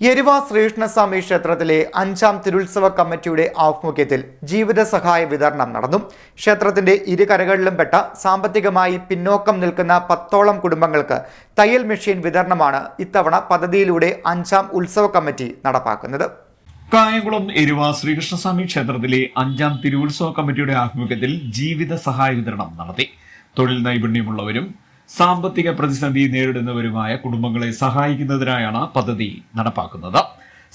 എരുവ ശ്രീകൃഷ്ണസ്വാമി ക്ഷേത്രത്തിലെ അഞ്ചാം തിരുത്സവ കമ്മിറ്റിയുടെ ആഭിമുഖ്യത്തിൽ ജീവിത സഹായ വിതരണം നടന്നു. ക്ഷേത്രത്തിന്റെ ഇരുകരകളിലും പെട്ട സാമ്പത്തികമായി പിന്നോക്കം നിൽക്കുന്ന പത്തോളം കുടുംബങ്ങൾക്ക് തയ്യൽ മെഷീൻ വിതരണമാണ് ഇത്തവണ പദ്ധതിയിലൂടെ അഞ്ചാം ഉത്സവ കമ്മിറ്റി നടപ്പാക്കുന്നത്. കായംകുളം എരുവ ശ്രീകൃഷ്ണസ്വാമി ക്ഷേത്രത്തിലെ അഞ്ചാം തിരുവുത്സവ കമ്മിറ്റിയുടെ ആഭിമുഖ്യത്തിൽ ജീവിത സഹായ വിതരണം നടത്തി. തൊഴിൽ നൈപുണ്യമുള്ളവരും സാമ്പത്തിക പ്രതിസന്ധി നേരിടുന്നവരുമായ കുടുംബങ്ങളെ സഹായിക്കുന്നതിനായാണ് പദ്ധതി നടപ്പാക്കുന്നത്.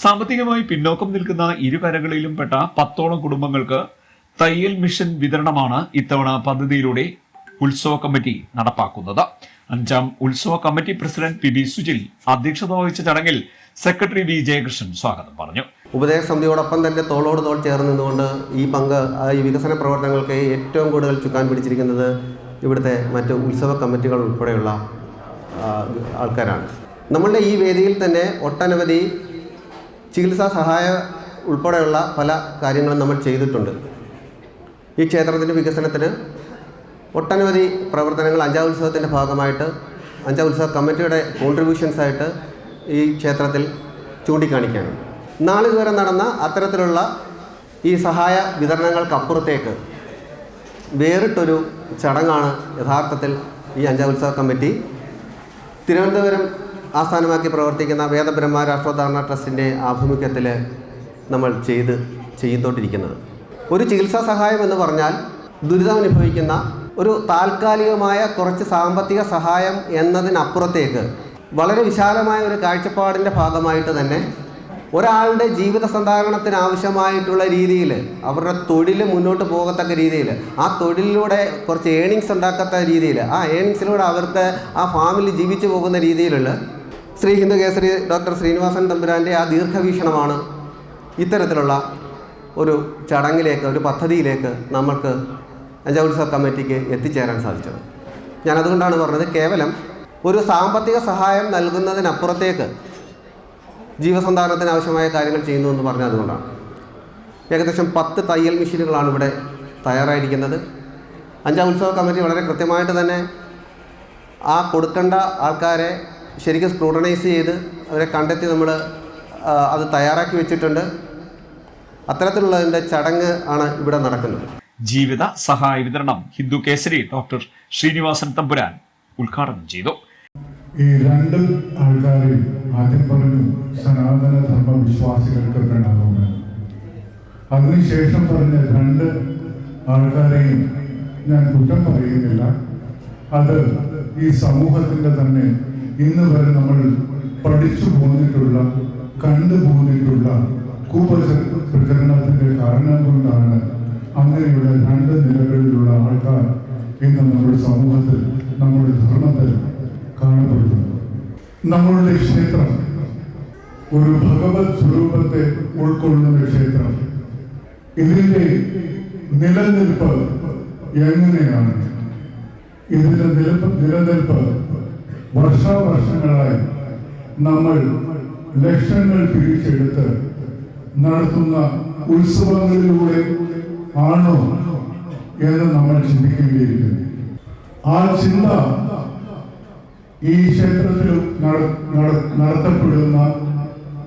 സാമ്പത്തികമായി പിന്നോക്കം നിൽക്കുന്ന ഇരുകരകളിലും പെട്ട പത്തോളം കുടുംബങ്ങൾക്ക് തയ്യൽ മിഷൻ വിതരണമാണ് ഇത്തവണ പദ്ധതിയിലൂടെ ഉത്സവ കമ്മിറ്റി നടപ്പാക്കുന്നത്. അഞ്ചാം ഉത്സവ committee president P B Sujil അധ്യക്ഷത വഹിച്ച ചടങ്ങിൽ സെക്രട്ടറി വി ജയകൃഷ്ണൻ സ്വാഗതം പറഞ്ഞു. ഉപദേശ സമിതിയോടൊപ്പം തന്നെ തോളോട് തോൾ ചേർന്ന് ഈ പങ്ക് ഈ വികസന പ്രവർത്തനങ്ങൾക്ക് ഏറ്റവും കൂടുതൽ ചുക്കാൻ പിടിച്ചിരിക്കുന്നത് ഇവിടുത്തെ മറ്റ് ഉത്സവ കമ്മിറ്റികൾ ഉൾപ്പെടെയുള്ള ആൾക്കാരാണ്. നമ്മളുടെ ഈ വേദിയിൽ തന്നെ ഒട്ടനവധി ചികിത്സാ സഹായ ഉൾപ്പെടെയുള്ള പല കാര്യങ്ങളും നമ്മൾ ചെയ്തിട്ടുണ്ട്. ഈ ക്ഷേത്രത്തിന്റെ വികസനത്തിന് ഒട്ടനവധി പ്രവർത്തനങ്ങൾ അഞ്ചാം ഉത്സവത്തിന്റെ ഭാഗമായിട്ട് അഞ്ചാം ഉത്സവ കമ്മിറ്റിയുടെ കോൺട്രിബ്യൂഷൻസായിട്ട് ഈ ക്ഷേത്രത്തിൽ ചൂണ്ടിക്കാണിക്കാനുണ്ട്. നാളിതുവരെ നടന്ന അത്തരത്തിലുള്ള ഈ സഹായ വിതരണങ്ങൾക്കപ്പുറത്തേക്ക് വേറിട്ടൊരു ചടങ്ങാണ് യഥാർത്ഥത്തിൽ ഈ അഞ്ചാം ഉത്സവ കമ്മിറ്റി. തിരുവനന്തപുരം ആസ്ഥാനമാക്കി പ്രവർത്തിക്കുന്ന വേദബ്രഹ്മ രാഷ്ട്രോദ്ധാരണ ട്രസ്റ്റിന്റെ ആഭിമുഖ്യത്തിൽ നമ്മൾ ചെയ്ത് ചെയ്തുകൊണ്ടിരിക്കുന്നത് ഒരു ചികിത്സാ സഹായം എന്ന് പറഞ്ഞാൽ ദുരിതം അനുഭവിക്കുന്ന ഒരു താൽക്കാലികമായ കുറച്ച് സാമ്പത്തിക സഹായം എന്നതിനപ്പുറത്തേക്ക് വളരെ വിശാലമായ ഒരു കാഴ്ചപ്പാടിന്റെ ഭാഗമായിട്ട് തന്നെ ഒരാളുടെ ജീവിത സന്ധാരണത്തിന് ആവശ്യമായിട്ടുള്ള രീതിയിൽ അവരുടെ തൊഴിൽ മുന്നോട്ട് പോകത്തക്ക രീതിയിൽ ആ തൊഴിലിലൂടെ കുറച്ച് ഏണിങ്സ് ഉണ്ടാക്കത്ത രീതിയിൽ ആ ഏണിങ്സിലൂടെ അവർക്ക് ആ ഫാമിലി ജീവിച്ചു പോകുന്ന രീതിയിലുള്ള ശ്രീ ഹിന്ദു കേസരി ഡോക്ടർ ശ്രീനിവാസൻ തമ്പുരാന്റെ ആ ദീർഘവീക്ഷണമാണ് ഇത്തരത്തിലുള്ള ഒരു ചടങ്ങിലേക്ക് ഒരു പദ്ധതിയിലേക്ക് നമ്മൾക്ക് അഞ്ചാം സബ് കമ്മിറ്റിക്ക് എത്തിച്ചേരാൻ സാധിച്ചത്. ഞാൻ അതുകൊണ്ടാണ് പറഞ്ഞത് കേവലം ഒരു സാമ്പത്തിക സഹായം നൽകുന്നതിനപ്പുറത്തേക്ക് ജീവസന്ധാരണത്തിന് ആവശ്യമായ കാര്യങ്ങൾ ചെയ്യുന്നു എന്ന് പറഞ്ഞ അതുകൊണ്ടാണ്. ഏകദേശം പത്ത് തയ്യൽ മെഷീനുകളാണ് ഇവിടെ തയ്യാറായിരിക്കുന്നത്. അഞ്ചാം ഉത്സവ കമ്മിറ്റി വളരെ കൃത്യമായിട്ട് തന്നെ ആ കൊടുക്കേണ്ട ആൾക്കാരെ ശരിക്കും സ്ക്രൂട്ടനൈസ് ചെയ്ത് അവരെ കണ്ടെത്തി നമ്മൾ അത് തയ്യാറാക്കി വെച്ചിട്ടുണ്ട്. അത്തരത്തിലുള്ളതിന്റെ ചടങ്ങ് ആണ് ഇവിടെ നടക്കുന്നത്. ജീവിത സഹായ വിതരണം ഹിന്ദു കേസരി ഡോക്ടർ ശ്രീനിവാസൻ തമ്പുരാൻ ഉദ്ഘാടനം ചെയ്തു. ഈ രണ്ട് ആൾക്കാരെയും ആദ്യം പറഞ്ഞു സനാതന ധർമ്മ വിശ്വാസികൾക്ക് പ്രണാമങ്ങൾ അതിനുശേഷം പറഞ്ഞ രണ്ട് ആൾക്കാരെയും ഞാൻ കുറ്റം പറയുന്നില്ല. അത് ഈ സമൂഹത്തിന്റെ തന്നെ ഇന്ന് വരെ നമ്മൾ പഠിച്ചു പോന്നിട്ടുള്ള കണ്ടു പോന്നിട്ടുള്ള കുപ്രചരണത്തിന്റെ കാരണം കൊണ്ടാണ് അങ്ങനെയുള്ള രണ്ട് നിലകളിലുള്ള ആൾക്കാർ ഇന്ന് നമ്മുടെ സമൂഹത്തിൽ നമ്മുടെ ധർമ്മത്തിൽ നമ്മളുടെ ക്ഷേത്രം ഒരു ഭഗവത് സ്വരൂപത്തെ ഉൾക്കൊള്ളുന്ന ക്ഷേത്രം. ഇതിന്റെ നിലനിൽപ്പ് എങ്ങനെയാണ്? ഇതിന്റെ നിലപ്പ് നിലനിൽപ്പ് വർഷാവർഷങ്ങളായി നമ്മൾ ലക്ഷങ്ങൾ പിരിച്ചെടുത്ത് നടത്തുന്ന ഉത്സവങ്ങളിലൂടെ ആണോ എന്ന് നമ്മൾ ചിന്തിക്കേണ്ടിയിരിക്കുന്നു. ആ ചിന്ത ഈ ക്ഷേത്രത്തിൽ നട- നട- നടത്തപ്പെടുന്ന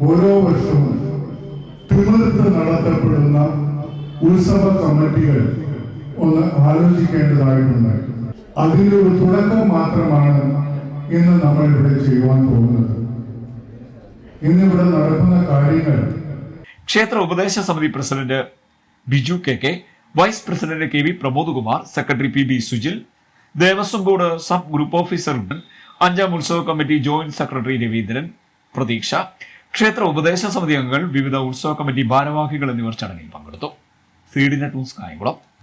ഓരോ വർഷവും തിമിർത്ത് നടത്തപ്പെടുന്ന ഉത്സവ കമ്മിറ്റികൾ ഒന്ന് ആലോചിക്കേണ്ടതായിട്ടുണ്ട്. അതിന്റെ ഒരു തുടക്കം മാത്രമാണ് ഇന്ന് നമ്മൾ ഇവിടെ ചെയ്യുവാൻ പോകുന്നത്. ഇന്നിവിടെ നടക്കുന്ന കാര്യങ്ങൾ. ക്ഷേത്ര ഉപദേശ സമിതി president Biju K K vice president K V Pramod Kumar secretary P B Sujil Devaswom board sub group officer അഞ്ചാം ഉത്സവ കമ്മിറ്റി ജോയിന്റ് സെക്രട്ടറി രവീന്ദ്രൻ പ്രതീക്ഷ. ക്ഷേത്ര ഉപദേശ സമിതി അംഗങ്ങൾ വിവിധ ഉത്സവ കമ്മിറ്റി ഭാരവാഹികൾ എന്നിവർ ചടങ്ങിൽ പങ്കെടുത്തു. C D news Kayamkulam.